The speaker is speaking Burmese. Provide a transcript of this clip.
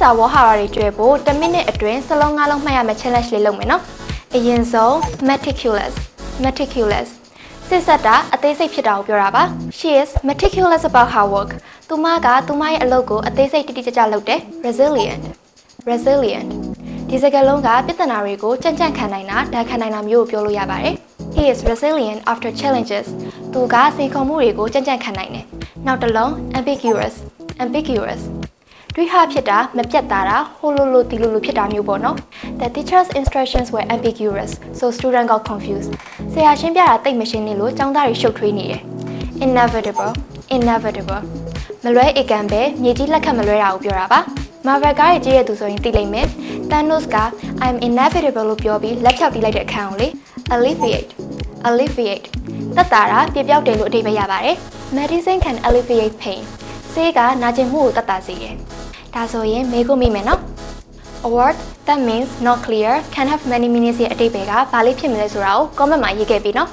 စာဝေါ်ဟာရာတွေကျွဲဖို့10မိနစ်အတွင်းစလုံး၅လုံးမှတ်ရမယ့် challenge လေးလုပ်မယ်နော်အရင်ဆုံး meticulous meticulous စစ်ဆက်တာအသေးစိတ်ဖြစ်တာကိုပြောတာပါ she is meticulous about her work သူမကသူမရဲ့အလုပ်ကိုအသေးစိတ်တိတိကျကျလုပ်တယ် resilient resilient ဒီစကားလုံးကပြဿနာတွေကိုကြံ့ကြံ့ခံနိုင်တာဓာတ်ခံနိုင်တာမျိုးကိုပြောလို့ရပါတယ် he is resilient after challenges သူကစိန်ခေါ်မှုတွေကိုကြံ့ကြံ့ခံနိုင်တယ်နောက်တစ်လုံး ambiguous ambiguous တွေးဟာဖြစ်တာမပြတ်သားတာဟိုလိုလိုဒီလိုလိုဖြစ်တာမျိုးပေါ့နော် The teacher's instructions were ambiguous so student got confused ဆရာရှင်းပြတာတိတ်မရှင်းနေလို့ကျောင်းသားတွေရှုပ်ထွေးနေတယ် inevitable inevitable မလွဲဧကန်ပဲမြေကြီးလက်ခတ်မလွဲတာကိုပြောတာပါ Marvel ကားရဲ့ကြီးရဲ့သူဆိုရင်သိလိမ့်မယ် Thanos က I'm inevitable လို့ပြောပြီးလက်ဖြောက်တီးလိုက်တဲ့အခန်းကိုလေ alleviate alleviate သက်သာတာပြပြောက်တယ်လို့အဓိပ္ပာယ်ရပါတယ် Medicine can alleviate pain ဆေးကနာကျင်မှုကိုသက်သာစေတယ်ဒါဆိုရင်မေးခွန်းမိမယ်နော် A word that means not clear can have many meanings ရဲ့အတိတ်ပဲကဘာလေးဖြစ်မလဲဆိုတာကို comment မှာရေးခဲ့ပြီနော်